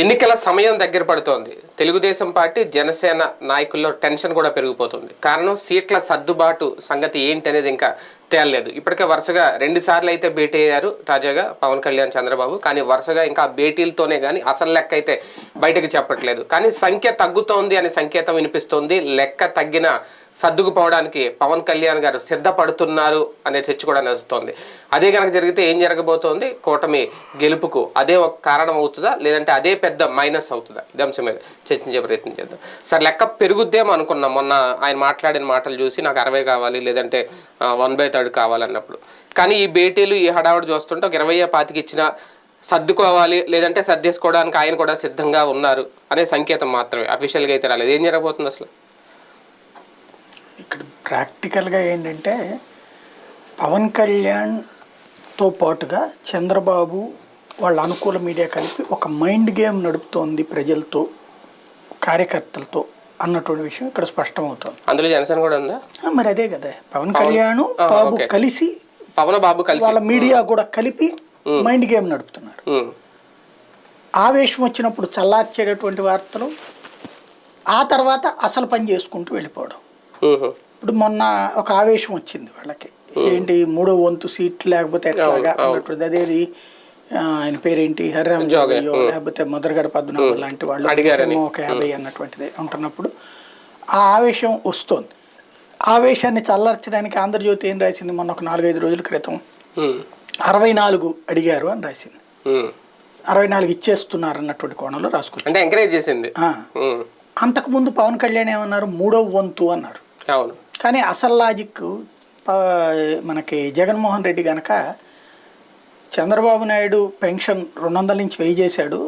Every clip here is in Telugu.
ఎన్నికల సమయం దగ్గర పడుతోంది. తెలుగుదేశం పార్టీ జనసేన నాయకుల్లో టెన్షన్ కూడా పెరిగిపోతుంది. కారణం సీట్ల సర్దుబాటు సంగతి ఏంటి అనేది ఇంకా తేలలేదు. ఇప్పటికే వరుసగా రెండు సార్లు అయితే భేటీ అయ్యారు తాజాగా పవన్ కళ్యాణ్ చంద్రబాబు. కానీ వరుసగా ఇంకా భేటీలతోనే కానీ అసలు లెక్క అయితే బయటకు చెప్పట్లేదు. కానీ సంఖ్య తగ్గుతోంది అనే సంకేతం వినిపిస్తోంది. లెక్క తగ్గిన సర్దుకుపోవడానికి పవన్ కళ్యాణ్ గారు సిద్ధపడుతున్నారు అనే చర్చ కూడా నడుస్తోంది. అదే కనుక జరిగితే ఏం జరగబోతోంది? కూటమి గెలుపుకు అదే ఒక కారణం అవుతుందా? లేదంటే అదే పెద్ద మైనస్ అవుతుందా? ఇది అంశం మీద చర్చించే ప్రయత్నం చేద్దాం. సార్ లెక్క పెరుగుద్దేమో అనుకున్నాం. మొన్న ఆయన మాట్లాడిన మాటలు చూసి నాకు అరవై కావాలి లేదంటే వన్ బై థర్డ్ కావాలన్నప్పుడు. కానీ ఈ భేటీలు ఈ హడావుడు చూస్తుంటే ఒక ఇరవై పాతికి ఇచ్చిన సర్దుకోవాలి లేదంటే సర్దేసుకోవడానికి ఆయన కూడా సిద్ధంగా ఉన్నారు అనే సంకేతం మాత్రమే. అఫీషియల్గా అయితే రాలేదు. ఏం జరగబోతుంది అసలు? ఇక్కడ ప్రాక్టికల్గా ఏంటంటే పవన్ కళ్యాణ్తో పాటుగా చంద్రబాబు వాళ్ళ అనుకూల మీడియా కలిపి ఒక మైండ్ గేమ్ నడుపుతోంది ప్రజలతో కార్యకర్తలతో అన్నటువంటి విషయం ఇక్కడ స్పష్టమవుతోంది. అందులో జనసేన కూడా ఉందా? మరి అదే కదా. పవన్ కళ్యాణ్ బాబు. కలిసి పవన్ బాబు కలిసి. వాళ్ళ మీడియా కూడా కలిపి మైండ్ గేమ్ నడుపుతున్నారు. ఆవేశం వచ్చినప్పుడు చల్లార్చేటటువంటి వార్తలు ఆ తర్వాత అసలు పని చేసుకుంటూ వెళ్ళిపోవడం. ఇప్పుడు మొన్న ఒక ఆవేశం వచ్చింది వాళ్ళకి. ఏంటి మూడో వంతు సీట్ లేకపోతే ఎట్లాగా అన్నట్టు అదేది ఆయన పేరేంటి? హరిరామ్ జోగయ్యో. లేకపోతే మొదరగడ పద్మనాభం లాంటి వాళ్ళు ఒక యాభై అన్నటువంటిది ఉంటున్నప్పుడు ఆ ఆవేశం వస్తుంది. ఆవేశాన్ని చల్లార్చడానికి ఆంధ్రజ్యోతి ఏం రాసింది? మొన్న ఒక నాలుగైదు రోజుల క్రితం. అరవై నాలుగు అడిగారు అని రాసింది. అరవై నాలుగు ఇచ్చేస్తున్నారు అన్నటువంటి కోణంలో రాసుకుంటారు అంటే ఎంకరేజ్ చేసింది. అంతకుముందు పవన్ కళ్యాణ్ ఏమన్నారు? మూడో వంతు అన్నారు. అవును. కానీ అసలు లాజిక్ మనకి జగన్మోహన్ రెడ్డి గనక చంద్రబాబు నాయుడు పెన్షన్ రెండు వందల నుంచి వెయ్యి చేశాడు.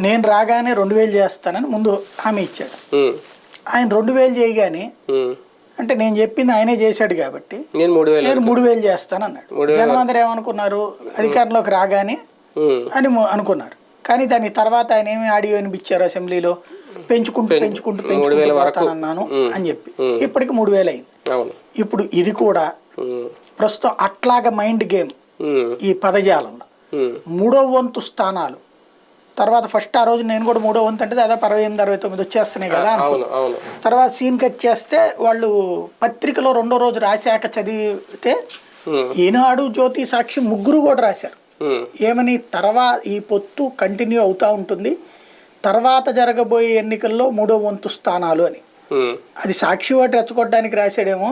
నేను రాగానే రెండు వేలు చేస్తానని ముందు హామీ ఇచ్చాడు. ఆయన రెండు వేలు చేయగానే. అంటే నేను చెప్పింది ఆయనే చేశాడు కాబట్టి నేను మూడు వేలు నేను మూడు వేలు చేస్తానన్నాడు జనం అందరూ ఏమనుకున్నారు? అధికారంలోకి రాగానే అని అనుకున్నారు. కానీ దాని తర్వాత ఆయన ఏమి ఆడియో వినిపించారు అసెంబ్లీలో? పెంచుకుంటూ పెంచుకుంటూ పెంచుకుంటూ పోతానన్నాను అని చెప్పి. ఇప్పటికి మూడు వేలు అయింది. ఇప్పుడు ఇది కూడా ప్రస్తుతం అట్లాగ మైండ్ గేమ్ ఈ పదజాలంలో. మూడో వంతు స్థానాలు. తర్వాత ఫస్ట్ ఆ రోజు నేను కూడా మూడో వంతు అంటే దాదాపు అరవై ఎనిమిది అరవై తొమ్మిది వచ్చేస్తున్నాయి కదా తర్వాత సీన్ కట్ చేస్తే వాళ్ళు పత్రికలో రెండో రోజు రాశాక చదివితే ఈనాడు జ్యోతి సాక్షి ముగ్గురు కూడా రాశారు. ఏమని తర్వా ఈ పొత్తు కంటిన్యూ అవుతూ ఉంటుంది. తర్వాత జరగబోయే ఎన్నికల్లో మూడో వంతు స్థానాలు అని. అది సాక్షి వాటి రెచ్చగొట్టడానికి రాశాడేమో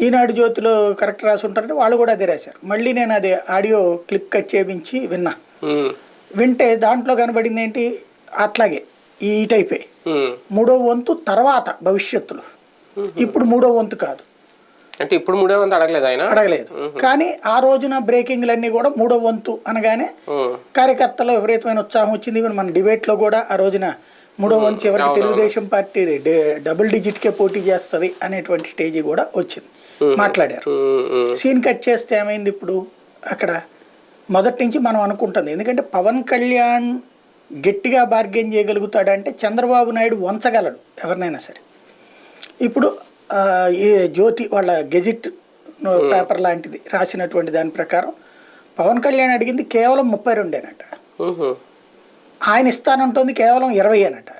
ఈనాడు జ్యోతిలో కరెక్ట్ రాసి ఉంటారంటే వాళ్ళు కూడా అదే రాశారు. మళ్ళీ నేను అది ఆడియో క్లిప్ కట్ చేయించి విన్నా వింటే దాంట్లో కనబడింది ఏంటి? అట్లాగే ఈ టైపే. మూడో వంతు తర్వాత భవిష్యత్తులో. ఇప్పుడు మూడో వంతు కాదు. అంటే ఇప్పుడు మూడే వంద అడగలేదు ఆయన? అడగలేదు. కానీ ఆ రోజున బ్రేకింగ్లన్నీ కూడా మూడో వంతు అనగానే కార్యకర్తలో విపరీతమైన ఉత్సాహం వచ్చింది. ఈవెన్ మన డిబేట్లో కూడా ఆ రోజున మూడో వంతు ఎవరికి తెలుగుదేశం పార్టీ డబుల్ డిజిట్కే పోటీ చేస్తుంది అనేటువంటి స్టేజ్ కూడా వచ్చింది. మాట్లాడారు. సీన్ కట్ చేస్తే ఏమైంది ఇప్పుడు? అక్కడ మొదటి నుంచి మనం అనుకుంటుంది. ఎందుకంటే పవన్ కళ్యాణ్ గట్టిగా బార్గెన్ చేయగలుగుతాడంటే చంద్రబాబు నాయుడు వంచగలడు ఎవరినైనా సరే. ఇప్పుడు ఈ జ్యోతి వాళ్ళ గెజిట్ పేపర్ లాంటిది రాసినటువంటి దాని ప్రకారం పవన్ కళ్యాణ్ అడిగింది కేవలం ముప్పై రెండేనట. ఆయన ఇస్తానంటుంది కేవలం ఇరవై అనట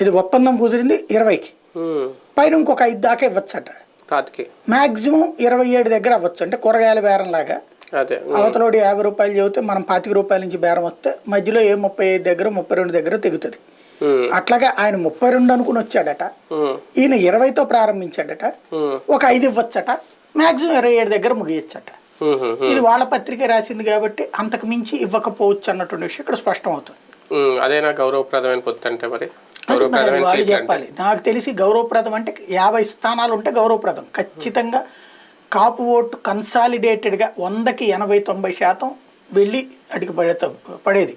ఇది ఒప్పందం కుదిరింది ఇరవైకి. పైన ఇంకొక ఐదు దాకా ఇవ్వచ్చట. పాతికి. మ్యాక్సిమం ఇరవై ఏడు దగ్గర అవ్వచ్చు. అంటే కూరగాయల బేరం లాగా అవతలోడి యాభై రూపాయలు చెబితే మనం పాతిక రూపాయల నుంచి బేరం వస్తే మధ్యలో ఏ ముప్పై ఐదు దగ్గర ముప్పై రెండు దగ్గర తెగుతుంది. అట్లాగే ఆయన ముప్పై రెండు అనుకుని వచ్చాడట. ఈయన ఇరవైతో ప్రారంభించాడట. ఒక ఐదు ఇవ్వచ్చట. మ్యాక్సిమం ఇరవై ఏడు దగ్గర ముగియచ్చట. ఇది వాళ్ళ పత్రిక రాసింది కాబట్టి అంతకు మించి ఇవ్వకపోవచ్చు అన్నటువంటి విషయం ఇక్కడ స్పష్టం అవుతుంది అదేనా గౌరవప్రదమైన పొత్తు అంటే మరి? వాళ్ళు చెప్పాలి. నాకు తెలిసి గౌరవప్రదం అంటే యాభై స్థానాలు ఉంటే గౌరవప్రదం. ఖచ్చితంగా కాపు ఓటు కన్సాలిడేటెడ్గా వందకి ఎనభై తొంభై శాతం వెళ్ళి అడిగి పడే పడేది.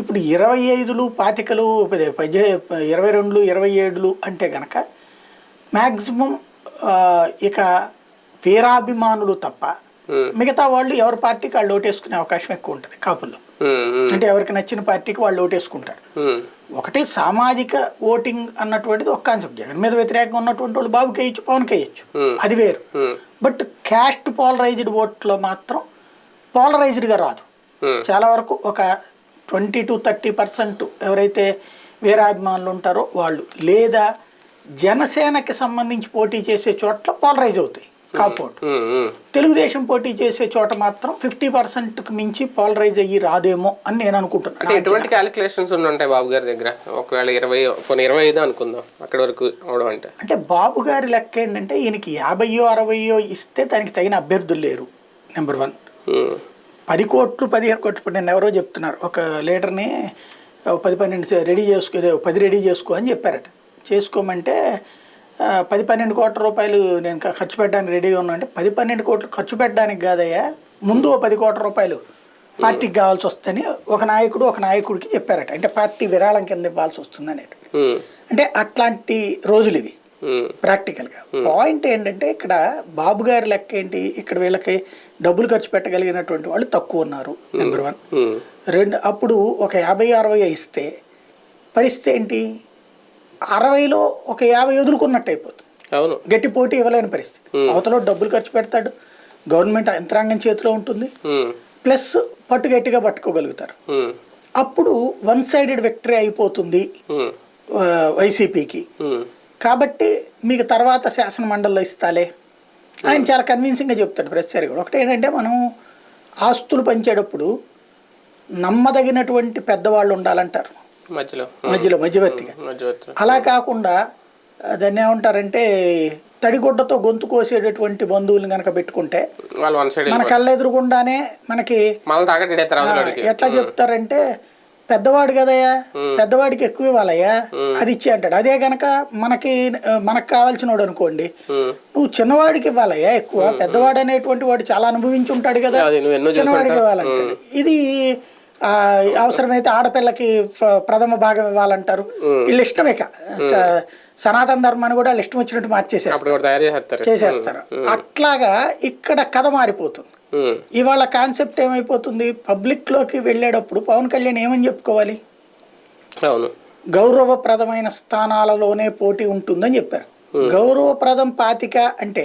ఇప్పుడు ఇరవై ఐదులు పాతికలు పదే పద్దె ఇరవై రెండులు ఇరవై ఏడులు అంటే గనక మ్యాక్సిమం ఇక వీరాభిమానులు తప్ప మిగతా వాళ్ళు ఎవరి పార్టీకి వాళ్ళు ఓటేసుకునే అవకాశం ఎక్కువ ఉంటుంది కాపుల్లో. అంటే ఎవరికి నచ్చిన పార్టీకి వాళ్ళు ఓటేసుకుంటారు. ఒకటి సామాజిక ఓటింగ్ అన్నటువంటిది ఒక కాన్సెప్ట్ జగన్ మీద వ్యతిరేకంగా ఉన్నటువంటి వాళ్ళు బాబుకి వేయచ్చు పవన్కి వేయచ్చు. అది వేరు. బట్ క్యాస్ట్ పోలరైజ్డ్ ఓట్లో మాత్రం పోలరైజ్డ్గా రాదు. ఉమ్, చాలా వరకు ఒక ట్వంటీ టు థర్టీ పర్సెంట్ ఎవరైతే వీరాభిమానులు ఉంటారో వాళ్ళు లేదా జనసేనకి సంబంధించి పోటీ చేసే చోట్ల పోలరైజ్ అవుతాయి. కాపోటు ఉమ్, ఉమ్. తెలుగుదేశం పోటీ చేసే చోట మాత్రం ఫిఫ్టీ పర్సెంట్కి మించి పోలరైజ్ అయ్యి రాదేమో అని నేను అంటే అనుకుంటున్నాను ఎటువంటి క్యాలిక్యులేషన్స్ ఉంటాయి బాబు గారి దగ్గర? ఒకవేళ ఇరవై కొన్ని ఇరవై ఐదు అనుకుందాం అక్కడ వరకు అవడం అంటే. అంటే బాబు గారి లెక్క ఏంటంటే ఈయనకి యాభైయో అరవయో ఇస్తే దానికి తగిన అభ్యర్థులు లేరు నెంబర్ వన్ పది కోట్లు పదిహేను కోట్లు నేను ఎవరో చెప్తున్నారు. ఒక లీడర్ని ఓ పది పన్నెండు రెడీ చేసుకో పది రెడీ చేసుకో అని చెప్పారట. చేసుకోమంటే పది పన్నెండు కోట్ల రూపాయలు నేను ఖర్చు పెట్టడానికి రెడీగా ఉన్నా అంటే పది పన్నెండు కోట్లు ఖర్చు పెట్టడానికి కాదయ్యా. ముందు ఓ పది కోట్ల రూపాయలు పార్టీకి కావాల్సి వస్తుందని ఒక నాయకుడు ఒక నాయకుడికి చెప్పారట. అంటే పార్టీ విరాళం కింద ఇవ్వాల్సి వస్తుందని ఉమ్, అంటే అట్లాంటి రోజులు ఇవి. ప్రాక్టికల్గా. పాయింట్ ఏంటంటే ఇక్కడ బాబు గారి లెక్క ఏంటి? ఇక్కడ వీళ్ళకి డబ్బులు ఖర్చు పెట్టగలిగినటువంటి వాళ్ళు తక్కువ ఉన్నారు నెంబర్ వన్ రెండు అప్పుడు ఒక యాభై అరవై ఇస్తే పరిస్థితి ఏంటి? అరవైలో ఒక యాభై వదులుకున్నట్టు అయిపోతుంది. అవును. గట్టి పోటీ ఇవ్వలేని పరిస్థితి. అవతల డబ్బులు ఖర్చు పెడతాడు గవర్నమెంట్ యంత్రాంగం చేతిలో ఉంటుంది. ప్లస్ పట్టు గట్టిగా పట్టుకోగలుగుతారు. అప్పుడు వన్ సైడెడ్ విక్టరీ అయిపోతుంది వైసీపీకి. కాబట్టి మీకు తర్వాత శాసన మండలిలో ఇస్తాలే. ఆయన చాలా కన్విన్సింగ్గా చెప్తాడు ప్రతిసారి కూడా ఒకటి ఏంటంటే మనం ఆస్తులు పంచేటప్పుడు నమ్మదగినటువంటి పెద్దవాళ్ళు ఉండాలంటారు. మధ్యలో. మధ్యలో మధ్యవర్తిగా. మధ్యవర్తి అలా కాకుండా దాన్ని ఏమంటారంటే తడిగుడ్డతో గొంతు కోసేటటువంటి బంధువులను కనుక పెట్టుకుంటే మన కళ్ళెదురుగుండానే మనకి ఎట్లా చెప్తారంటే పెద్దవాడు కదయ్యా? పెద్దవాడికి ఎక్కువ ఇవ్వాలయ్యా? అది ఇచ్చి అంటాడు. అదే గనక మనకి మనకు కావాల్సిన వాడు అనుకోండి నువ్వు చిన్నవాడికి ఇవ్వాలయ్యా ఎక్కువ. పెద్దవాడు అనేటువంటి వాడు చాలా అనుభవించి ఉంటాడు కదా చిన్నవాడికి ఇవ్వాలంటాడు. ఇది ఆ, అవసరమైతే ఆడపిల్లకి ప్ర- ప్రథమ భాగం ఇవ్వాలంటారు. వీళ్ళు ఇష్టమే సనాతన ధర్మాన్ని కూడా వాళ్ళు ఇష్టం వచ్చినట్టు మార్చేసేస్తారు. చేసేస్తారు. అట్లాగా ఇక్కడ కథ మారిపోతుంది. ఇవాళ కాన్సెప్ట్ ఏమైపోతుంది? పబ్లిక్లోకి వెళ్ళేటప్పుడు పవన్ కళ్యాణ్ ఏమని చెప్పుకోవాలి? అవును. గౌరవప్రదమైన స్థానాలలోనే పోటీ ఉంటుందని చెప్పారు. గౌరవప్రదం పాతిక అంటే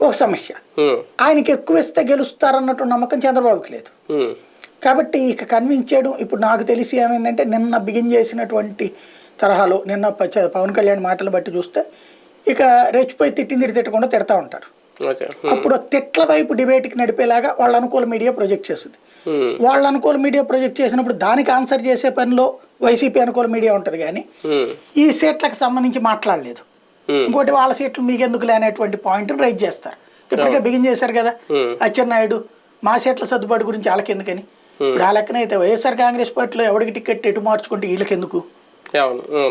ఒక సమస్య. ఉమ్, ఆయనకి ఎక్కువ ఇస్తే గెలుస్తారన్నట్టు నమ్మకం చంద్రబాబుకి లేదు. కాబట్టి ఇక కన్విన్స్ చేయడం ఇప్పుడు నాకు తెలిసి ఏమైందంటే నిన్న బిగిన్ చేసినటువంటి తరహాలో నిన్న పవన్ కళ్యాణ్ మాటలు బట్టి చూస్తే ఇక రెచ్చిపోయి తిట్టింది తిట్టకుండా తిడతా ఉంటారు. అప్పుడు ఆ తిట్ల వైపు డిబేట్కి నడిపేలాగా వాళ్ళ అనుకూల మీడియా ప్రొజెక్ట్ చేస్తుంది. ఉమ్, వాళ్ళ అనుకూల మీడియా ప్రొజెక్ట్ చేసినప్పుడు దానికి ఆన్సర్ చేసే పనిలో వైసీపీ అనుకూల మీడియా ఉంటుంది కానీ ఉమ్, ఈ సీట్లకు సంబంధించి మాట్లాడలేదు. ఇంకోటి వాళ్ళ సీట్లు మీకెందుకు లేనటువంటి పాయింట్ని రైజ్ చేస్తారు. ఇప్పటికే బిగిన్ చేశారు కదా. అచ్చెన్నాయుడు మా సీట్ల సర్దుబాటు గురించి వాళ్ళకి ఎందుకని ఇప్పుడు ఆ లెక్కన అయితే వైఎస్ఆర్ కాంగ్రెస్ పార్టీలో ఎవరికి టికెట్ ఎటు మార్చుకుంటే వీళ్ళకి ఎందుకు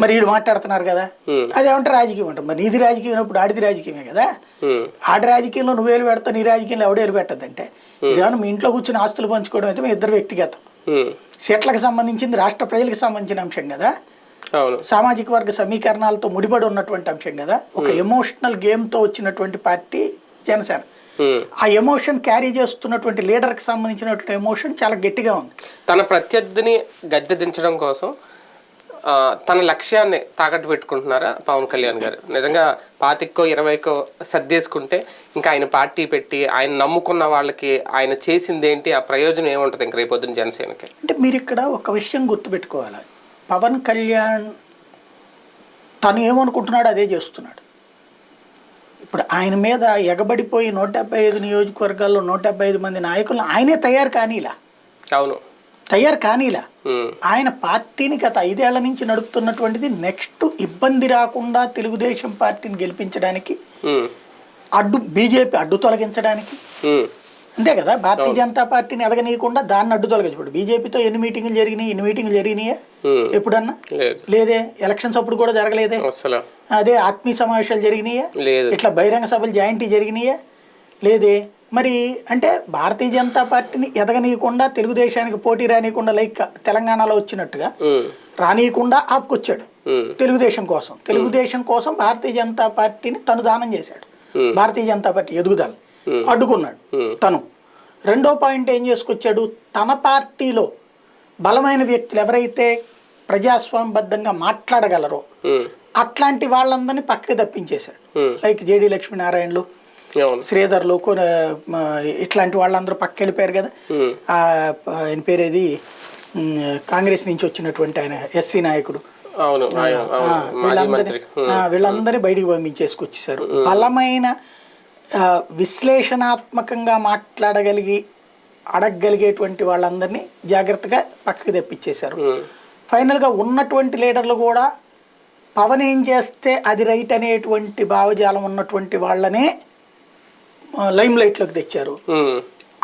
మరి వీళ్ళు మాట్లాడుతున్నారు కదా. అదేమంటే రాజకీయం అంటారు. మరి నీది రాజకీయం అయినప్పుడు ఆడిది రాజకీయమే కదా. ఆడ రాజకీయంలో నువ్వేలు పెడతావు నీ రాజకీయంలో ఎవడేలు పెట్టద్దంటే. ఇదేమన్నా మీ ఇంట్లో కూర్చొని ఆస్తులు పంచుకోవడం అయితే మీ ఇద్దరు వ్యక్తిగతం. సీట్లకు సంబంధించింది రాష్ట్ర ప్రజలకు సంబంధించిన అంశం కదా. సామాజిక వర్గ సమీకరణాలతో ముడిపడి ఉన్నటువంటి అంశం కదా. ఒక ఎమోషనల్ గేమ్తో వచ్చినటువంటి పార్టీ జనసేన. ఆ ఎమోషన్ క్యారీ చేస్తున్నటువంటి లీడర్కి సంబంధించినటువంటి ఎమోషన్ చాలా గట్టిగా ఉంది. తన ప్రత్యర్థిని గద్దె దించడం కోసం తన లక్ష్యాన్ని తాకట్టు పెట్టుకుంటున్నారా పవన్ కళ్యాణ్ గారు? నిజంగా పాతిక్కో ఇరవైకో సర్దేసుకుంటే ఇంకా ఆయన పార్టీ పెట్టి ఆయన నమ్ముకున్న వాళ్ళకి ఆయన చేసింది ఏంటి ఆ ప్రయోజనం ఏముంటుంది ఇంక రేపొద్దున జనసేనకి? అంటే మీరు ఇక్కడ ఒక విషయం గుర్తుపెట్టుకోవాలి? పవన్ కళ్యాణ్ తను ఏమనుకుంటున్నాడో అదే చేస్తున్నాడు. ఇప్పుడు ఆయన మీద ఎగబడిపోయి నూట డెబ్బై ఐదు నియోజకవర్గాల్లో నూట డెబ్బై ఐదు మంది నాయకులను ఆయనే తయారు కానీలా. అవును. తయారు కానీలా. ఆయన పార్టీని గత ఐదేళ్ళ నుంచి నడుపుతున్నటువంటిది నెక్స్ట్ ఇబ్బంది రాకుండా తెలుగుదేశం పార్టీని గెలిపించడానికి అడ్డు బీజేపీ అడ్డు తొలగించడానికి. అంతే కదా భారతీయ జనతా పార్టీని ఎదగనీయకుండా దాన్ని అడ్డు తొలగించబడు బీజేపీతో ఎన్ని మీటింగులు జరిగినాయి ఎన్ని మీటింగులు జరిగినాయా. ఎప్పుడన్నా? లేదు. ఎలక్షన్స్ అప్పుడు కూడా జరగలేదే? అదే ఆత్మీయ సమావేశాలు జరిగినాయా? ఇట్లా బహిరంగ సభలు జాయింట్ జరిగినాయా? లేదే. మరి అంటే భారతీయ జనతా పార్టీని ఎదగనీయకుండా తెలుగుదేశానికి పోటీ రానియకుండా లైక్ తెలంగాణలో వచ్చినట్టుగా రానియకుండా ఆపుకొచ్చాడు తెలుగుదేశం కోసం. తెలుగుదేశం కోసం భారతీయ జనతా పార్టీని తను దానం చేశాడు. భారతీయ జనతా పార్టీ ఎదుగుదల. అడ్డుకున్నాడు. తను. రెండో పాయింట్ ఏం చేసుకొచ్చాడు? తన పార్టీలో బలమైన వ్యక్తులు ఎవరైతే ప్రజాస్వామ్యబద్ధంగా మాట్లాడగలరో అట్లాంటి వాళ్ళందరినీ పక్కకి తప్పించేశాడు. లైక్ జేడి లక్ష్మీనారాయణలు శ్రీధర్లు ఇట్లాంటి వాళ్ళందరూ పక్క వెళ్ళిపోయారు కదా. ఆయన పేరేది కాంగ్రెస్ నుంచి వచ్చినటువంటి ఆయన ఎస్సీ నాయకుడు. వీళ్ళందరి బయటికి పంపించేసుకొచ్చేసారు బలమైన విశ్లేషణాత్మకంగా మాట్లాడగలిగి అడగగలిగేటువంటి వాళ్ళందరినీ జాగ్రత్తగా పక్కకి తెప్పించేశారు. ఫైనల్గా ఉన్నటువంటి లీడర్లు కూడా పవన్ ఏం చేస్తే అది రైట్ అనేటువంటి భావజాలం ఉన్నటువంటి వాళ్ళనే లైమ్ లైట్లోకి తెచ్చారు.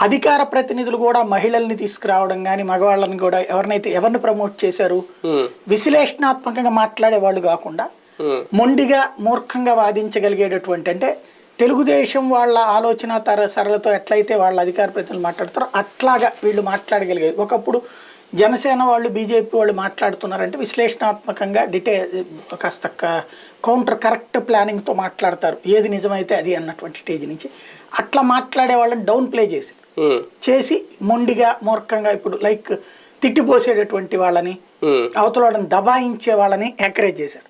అధికార ప్రతినిధులు కూడా మహిళల్ని తీసుకురావడం కానీ మగవాళ్ళని కూడా ఎవరినైతే ఎవరిని ప్రమోట్ చేశారు విశ్లేషణాత్మకంగా మాట్లాడే వాళ్ళు కాకుండా మొండిగా మూర్ఖంగా వాదించగలిగేటటువంటి అంటే తెలుగుదేశం వాళ్ళ ఆలోచన తర సరళతో ఎట్లయితే వాళ్ళ అధికార ప్రతినిధులు మాట్లాడతారో అట్లాగా వీళ్ళు మాట్లాడగలిగేది ఒకప్పుడు జనసేన వాళ్ళు బీజేపీ వాళ్ళు మాట్లాడుతున్నారంటే విశ్లేషణాత్మకంగా డిటే కాస్త కౌంటర్ కరెక్ట్ ప్లానింగ్తో మాట్లాడతారు. ఏది నిజమైతే అది అన్నటువంటి స్టేజ్ నుంచి. అట్లా మాట్లాడే వాళ్ళని డౌన్ ప్లే చేసి. చేసి మొండిగా మూర్ఖంగా ఇప్పుడు లైక్ తిట్టిపోసేటటువంటి వాళ్ళని ఉమ్, అవతల వాళ్ళని దబాయించే వాళ్ళని ఎంకరేజ్ చేశారు.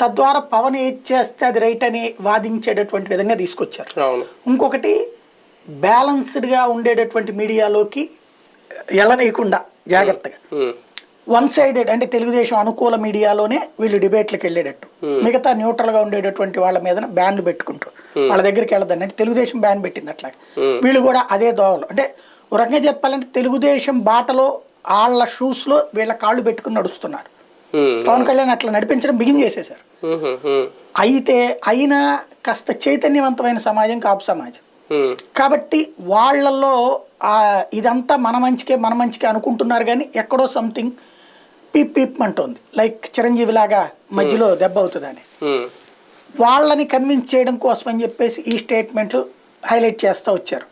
తద్వారా పవన్ ఏది చేస్తే అది రైట్ అని వాదించేటటువంటి విధంగా తీసుకొచ్చారు. ఇంకొకటి బ్యాలన్స్డ్గా ఉండేటటువంటి మీడియాలోకి ఎలనీయకుండా జాగ్రత్తగా. వన్ సైడెడ్ అంటే తెలుగుదేశం అనుకూల మీడియాలోనే వీళ్ళు డిబేట్లకు వెళ్ళేటట్టు. మిగతా న్యూట్రల్గా ఉండేటటువంటి వాళ్ళ మీద బ్యాన్లు పెట్టుకుంటారు వాళ్ళ దగ్గరికి వెళ్ళదండి అంటే తెలుగుదేశం బ్యాన్ పెట్టింది అట్లా వీళ్ళు కూడా అదే దోవలు. అంటే ఒక రకంగా చెప్పాలంటే తెలుగుదేశం బాటలో వాళ్ళ షూస్లో వీళ్ళ కాళ్ళు పెట్టుకుని నడుస్తున్నారు. పవన్ కళ్యాణ్ అట్లా నడిపించడం బిగిన్ చేసేశారు. ఉమ్, అయితే అయినా కాస్త చైతన్యవంతమైన సమాజం కాపు సమాజం. కాబట్టి వాళ్ళల్లో ఇదంతా మన మంచికే మన మంచికే అనుకుంటున్నారు కానీ ఎక్కడో సంథింగ్ పీప్ పీప్ అంటోంది. లైక్ చిరంజీవి లాగా మధ్యలో దెబ్బ అవుతుందని. ఉమ్, వాళ్ళని కన్విన్స్ చేయడం కోసం అని చెప్పేసి ఈ స్టేట్మెంట్లు హైలైట్ చేస్తూ వచ్చారు.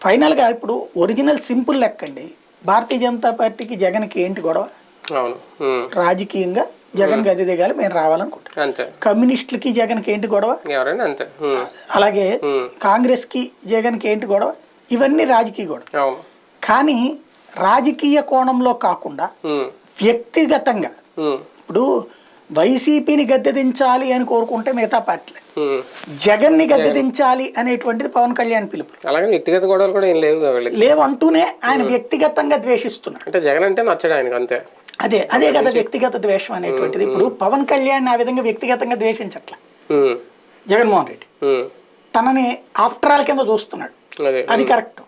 ఫైనల్గా ఇప్పుడు ఒరిజినల్ సింపుల్ లెక్కండి. భారతీయ జనతా పార్టీకి జగన్కి ఏంటి గొడవ? రాజకీయంగా జగన్ గది దిగాలి మేము రావాలనుకుంటాం కమ్యూనిస్టులకి జగన్కి ఏంటి గొడవ? అలాగే కాంగ్రెస్కి జగన్కి ఏంటి గొడవ? ఇవన్నీ రాజకీయ గొడవ. కానీ రాజకీయ కోణంలో కాకుండా వ్యక్తిగతంగా. ఇప్పుడు వైసీపీని గద్దె దించాలి అని కోరుకుంటే మిగతా పార్టీలు. ఉమ్. జగన్ని గద్దె దించాలి అనేటువంటిది పవన్ కళ్యాణ్ పిలుపు అలాగే వ్యక్తిగత గొడవలు కూడా ఏం లేవు వీళ్ళకి. లేవంటూనే ఆయన వ్యక్తిగతంగా ద్వేషిస్తున్నారు. అంటే జగన్ అంటే నచ్చడు ఆయనకు అంతే. అదే అదే కదా వ్యక్తిగత ద్వేషం అనేటువంటిది. ఇప్పుడు పవన్ కళ్యాణ్ ఆ విధంగా వ్యక్తిగతంగా ద్వేషించట్ల. జగన్మోహన్ రెడ్డి. తనని ఆఫ్టర్ ఆల్ కింద చూస్తున్నాడు. అదే. కరెక్ట్.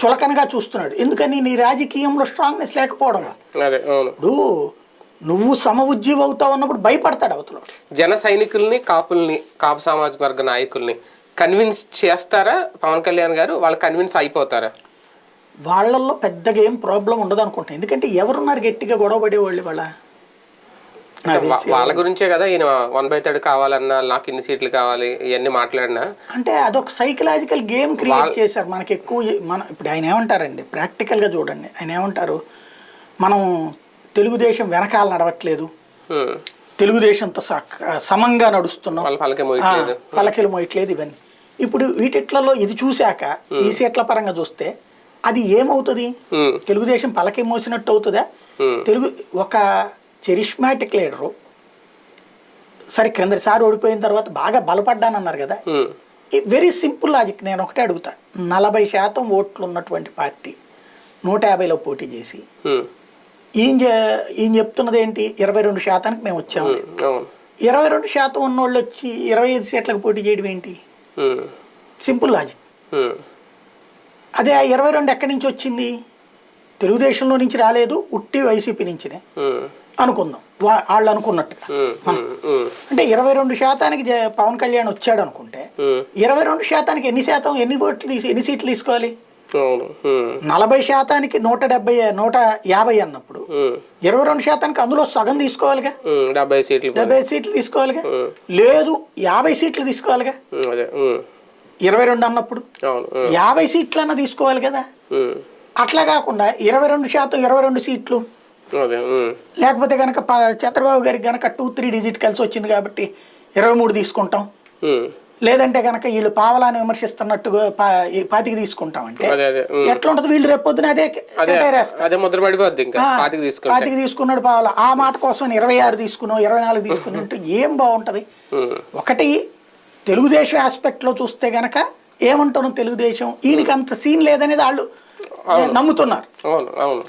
చులకనగా చూస్తున్నాడు. ఎందుకని? నీ రాజకీయంలో స్ట్రాంగ్నెస్ లేకపోవడం ఇప్పుడు నువ్వు సమ ఉద్యోగం అవుతావు అన్నప్పుడు భయపడతాడు అవతల జన సైనికుల్ని కాపుల్ని కాపు సామాజిక వర్గ నాయకుల్ని కన్విన్స్ చేస్తారా పవన్ కళ్యాణ్ గారు? వాళ్ళు కన్విన్స్ అయిపోతారా? వాళ్ళల్లో పెద్దగా ఏం ప్రాబ్లం ఉండదు అనుకుంటాను ఎందుకంటే ఎవరున్నారు గట్టిగా గొడవ పడేవాళ్ళు వాళ్ళ వాళ్ళ గురించే కదా ఈయన వన్ బై థర్డ్ కావాలన్నా నాకు ఇన్ని సీట్లు కావాలి ఇవన్నీ మాట్లాడినా. అంటే అదొక సైకలాజికల్ గేమ్ క్రియేట్ చేశారు. మనకి ఎక్కువ మన ఇప్పుడు ఆయన ఏమంటారండి? ప్రాక్టికల్గా చూడండి. ఆయన ఏమంటారు? మనం తెలుగుదేశం వెనకాల నడవట్లేదు. తెలుగుదేశంతో సమంగా నడుస్తున్నాం. పలకలు మోయట్లేదు ఇవన్నీ. ఇప్పుడు వీటిట్లలో ఇది చూశాక ఈ సీట్ల పరంగా చూస్తే అది ఏమవుతుంది? తెలుగుదేశం పలకి మోసినట్టు అవుతుందా? తెలుగు ఒక చెరిష్మాటిక్ లీడరు సరే క్రిందసారి ఓడిపోయిన తర్వాత బాగా బలపడ్డానన్నారు కదా. వెరీ సింపుల్ లాజిక్ నేను ఒకటే అడుగుతా. నలభై శాతం ఓట్లు ఉన్నటువంటి పార్టీ నూట యాభైలో పోటీ చేసి ఈయన ఈయన చెప్తున్నది ఏంటి? ఇరవై రెండు శాతానికి మేము వచ్చాము ఇరవై రెండు శాతం ఉన్నోళ్ళు వచ్చి ఇరవై ఐదు సీట్లకు పోటీ చేయడం ఏంటి? సింపుల్ లాజిక్ అదే ఆ ఇరవై రెండు ఎక్కడి నుంచి వచ్చింది? తెలుగుదేశంలో నుంచి రాలేదు ఉట్టి వైసీపీ నుంచినే. అనుకుందాం. వాళ్ళు అనుకున్నట్టుగా. అంటే ఇరవై రెండు శాతానికి పవన్ కళ్యాణ్ వచ్చాడు అనుకుంటే ఇరవై రెండు శాతానికి ఎన్ని శాతం ఎన్ని ఓట్లు ఎన్ని సీట్లు తీసుకోవాలి? నలభై శాతానికి నూట డెబ్బై నూట యాభై అన్నప్పుడు ఇరవై రెండు శాతానికి అందులో సగం తీసుకోవాలిగా? డెబ్బై సీట్లు. డెబ్బై సీట్లు తీసుకోవాలిగా? లేదు యాభై సీట్లు తీసుకోవాలిగా? ఇరవై రెండు అన్నప్పుడు? యాభై సీట్లన్నా తీసుకోవాలి కదా? అట్లా కాకుండా ఇరవై రెండు శాతం ఇరవై రెండు సీట్లు లేకపోతే కనుక చంద్రబాబు గారికి కనుక టూ త్రీ డిజిట్ కలిసి వచ్చింది కాబట్టి ఇరవై మూడు తీసుకుంటాం. లేదంటే కనుక వీళ్ళు పావలాన్ని ఈ పాతికి తీసుకుంటాం అంటే ఎట్లా ఉంటుంది? వీళ్ళు రేపొద్దున అదే అదే ముద్ర పడిపోద్ది పాతికి తీసుకున్నాడు పావలా. ఆ మాట కోసం ఇరవై ఆరు తీసుకున్నావు ఇరవై నాలుగు తీసుకున్నట్టు ఏం బాగుంటది? ఒకటి తెలుగుదేశం ఆస్పెక్ట్లో చూస్తే గనక ఏమంటాను తెలుగుదేశం? ఈయనకి అంత సీన్ లేదనేది వాళ్ళు నమ్ముతున్నారు.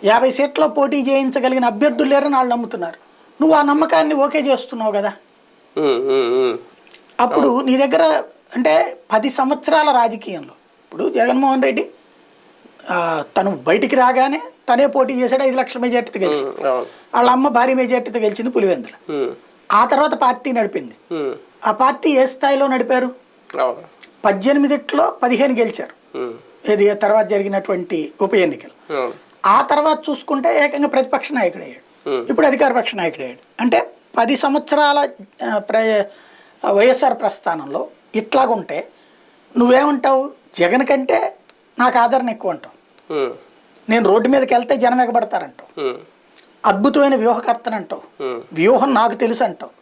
యాభై సీట్లో పోటీ చేయించగలిగిన అభ్యర్థులు లేరని వాళ్ళు నమ్ముతున్నారు. నువ్వు ఆ నమ్మకాన్ని ఓకే చేస్తున్నావు కదా. అప్పుడు నీ దగ్గర అంటే పది సంవత్సరాల రాజకీయంలో ఇప్పుడు జగన్మోహన్ రెడ్డి తను బయటికి రాగానే తనే పోటీ చేశాడు ఐదు లక్షల మెజార్టీతో గెలిచింది వాళ్ళ అమ్మ భారీ మెజార్టీతో గెలిచింది పులివెందుల. ఆ తర్వాత పార్టీ నడిపింది. ఆ పార్టీ ఏ స్థాయిలో నడిపారు? పద్దెనిమిదిట్లో పదిహేను గెలిచారు. ఇది తర్వాత జరిగినటువంటి ఉప ఎన్నికలు. ఆ తర్వాత చూసుకుంటే ఏకంగా ప్రతిపక్ష నాయకుడు అయ్యాడు ఇప్పుడు అధికార పక్ష నాయకుడు అయ్యాడు అంటే పది సంవత్సరాల వైఎస్ఆర్ ప్రస్థానంలో ఇట్లాగుంటే నువ్వేమంటావు? జగన్ కంటే నాకు ఆదరణ ఎక్కువ అంటావు నేను రోడ్డు మీదకి వెళ్తే జనం ఎగబడతారంటావు. అద్భుతమైన వ్యూహకర్తను అంటావు ఉమ్, వ్యూహం నాకు తెలుసు అంటావు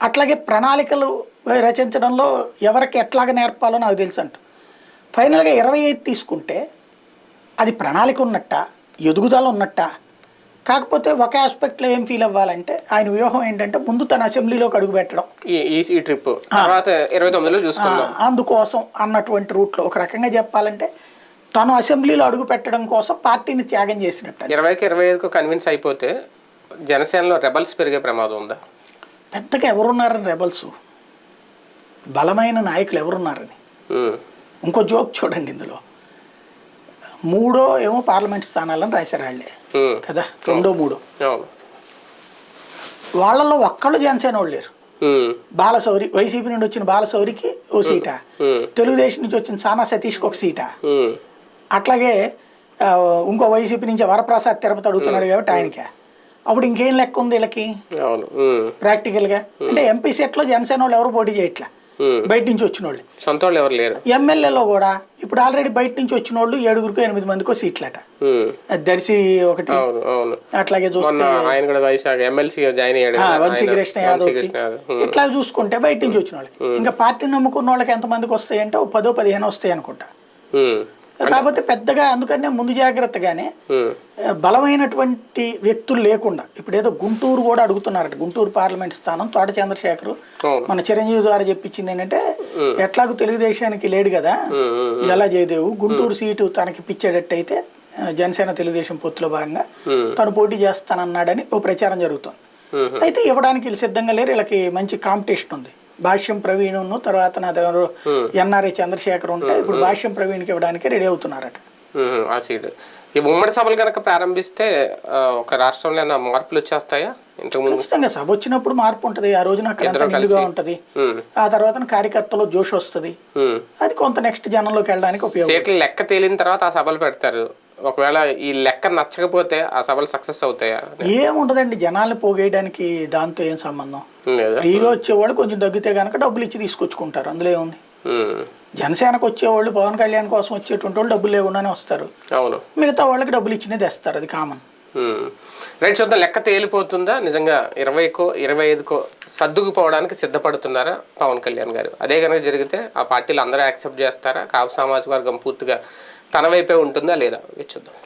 అట్లాగే ప్రణాళికలు రచించడంలో ఎవరికి ఎట్లాగ నేర్పాలో నాకు తెలుసు అంటావు ఫైనల్గా ఇరవై ఐదు తీసుకుంటే అది ప్రణాళిక ఉన్నట్ట ఎదుగుదల ఉన్నట్ట. కాకపోతే ఒక ఆస్పెక్ట్లో ఏం ఫీల్ అవ్వాలంటే ఆయన వ్యూహం ఏంటంటే ముందు తన అసెంబ్లీలోకి అడుగు పెట్టడం. ఈ ట్రిప్ తర్వాత ఇరవై తొమ్మిదిలో చూసుకుందాం. అందుకోసం అన్నటువంటి రూట్లో ఒక రకంగా చెప్పాలంటే తను అసెంబ్లీలో అడుగు పెట్టడం కోసం పార్టీని త్యాగం చేసినట్టు. ఇరవైకి ఇరవై ఐదుకు కన్విన్స్ అయిపోతే జనసేనలో రెబల్స్ పెరిగే ప్రమాదం ఉందా? పెద్దగా ఎవరున్నారని రెబల్స్? బలమైన నాయకులు ఎవరున్నారని. ఇంకో జోక్ చూడండి ఇందులో. మూడో ఏమో పార్లమెంట్ స్థానాలను రాశారు వాళ్ళే. కదా? రెండో మూడో. వాళ్ళల్లో ఒక్కళ్ళు జనసేన వాళ్ళు లేరు. బాలశౌరి వైసీపీ నుండి వచ్చిన బాలశౌరికి ఓ సీటా. తెలుగుదేశం నుంచి వచ్చిన సానా సతీష్కి ఒక సీటా. అట్లాగే ఇంకో వైసీపీ నుంచి వరప్రసాద్ తిరుపతి అడుగుతున్నాడు కాబట్టి ఆయనకే. అప్పుడు ఇంకేం లెక్క ఉంది వీళ్ళకి? ప్రాక్టికల్గా అంటే ఎంపీ సెట్లో జనసేన వాళ్ళు ఎవరు పోటీ చేయట్లా. బయట నుంచి వచ్చిన వాళ్ళు సొంత వాళ్ళు ఎవరు లేరు. ఎమ్మెల్యేలో కూడా ఇప్పుడు ఆల్రెడీ బయట నుంచి వచ్చిన వాళ్ళు ఏడుగురికో ఎనిమిది మందికో సీట్లట. అది దర్శి ఒకటి. అట్లాగే చూస్తే ఆయన కూడా వైశాఖ ఎమ్మెల్సీ జాయిన్ అయ్యాడు యాదవ్. ఉమ్, ఇట్లా చూసుకుంటే బయట నుంచి వచ్చిన వాళ్ళకి ఇంకా పార్టీ నమ్ముకున్న వాళ్ళకి ఎంతమందికి వస్తాయంటే ఓ పదో పదిహేను వస్తాయి అనుకుంటా. కాకపోతే పెద్దగా అందుకనే ముందు జాగ్రత్తగానే బలమైనటువంటి వ్యక్తులు లేకుండా ఇప్పుడు ఏదో గుంటూరు కూడా అడుగుతున్నారట గుంటూరు పార్లమెంట్ స్థానం తోట చంద్రశేఖర్ మన చిరంజీవి ద్వారా చెప్పించింది ఏంటంటే ఎట్లాగూ తెలుగుదేశానికి లేడు కదా ఎలా జయదేవు గుంటూరు సీటు తనకి పిచ్చేటట్టయితే జనసేన తెలుగుదేశం పొత్తులో భాగంగా తను పోటీ చేస్తానన్నాడని ఓ ప్రచారం జరుగుతుంది. అయితే ఇవ్వడానికి వీళ్ళు సిద్ధంగా లేరు వీళ్ళకి మంచి కాంపిటీషన్ ఉంది. భాష్యం ప్రవీణ్ తర్వాత నా దగ్గర ఎన్ఆర్ఐ చంద్రశేఖర్ ఉంటే ఇప్పుడు భాష్యం ప్రవీణ్కి ఇవ్వడానికి రెడీ అవుతున్నారట. ఆ సీట్. ఈ ఉమ్మడి సభలు కనుక ప్రారంభిస్తే ఒక రాష్ట్రంలో ఏమైనా మార్పులు వచ్చేస్తాయా? ఖచ్చితంగా సభ వచ్చినప్పుడు మార్పు ఉంటుంది. ఆ రోజున అక్కడ నిండుగా. ఉంటుంది. ఆ తర్వాత కార్యకర్తలో జోష్ వస్తుంది. అది కొంత నెక్స్ట్ జనంలోకి వెళ్ళడానికి ఉపయోగం లెక్క తేలిన తర్వాత ఆ సభలు పెడతారు. ఒకవేళ ఈ లెక్క నచ్చకపోతే ఆ సభలు సక్సెస్ అవుతాయా? ఏముండదండి జనాల్ని పోగేయడానికి దాంతో ఏం సంబంధం? లేదా? ఫ్రీగా వచ్చేవాళ్ళు కొంచెం తగ్గితే కనుక డబ్బులు ఇచ్చి తీసుకొచ్చుకుంటారు అందులో ఏముంది? జనసేనకు వచ్చేవాళ్ళు పవన్ కళ్యాణ్ కోసం వచ్చేటువంటి వాళ్ళు డబ్బులు లేకుండానే వస్తారు. అవును. మిగతా వాళ్ళకి డబ్బులు ఇచ్చినే తెస్తారు అది కామన్. రైట్ చూద్దాం లెక్క తేలిపోతుందా? నిజంగా ఇరవైకో ఇరవై ఐదుకో సర్దుకుపోవడానికి సిద్ధపడుతున్నారా పవన్ కళ్యాణ్ గారు? అదే కనుక జరిగితే ఆ పార్టీలు అందరూ యాక్సెప్ట్ చేస్తారా? కాపు సామాజిక వర్గం పూర్తిగా తన వైపే ఉంటుందా లేదా? చూద్దాం.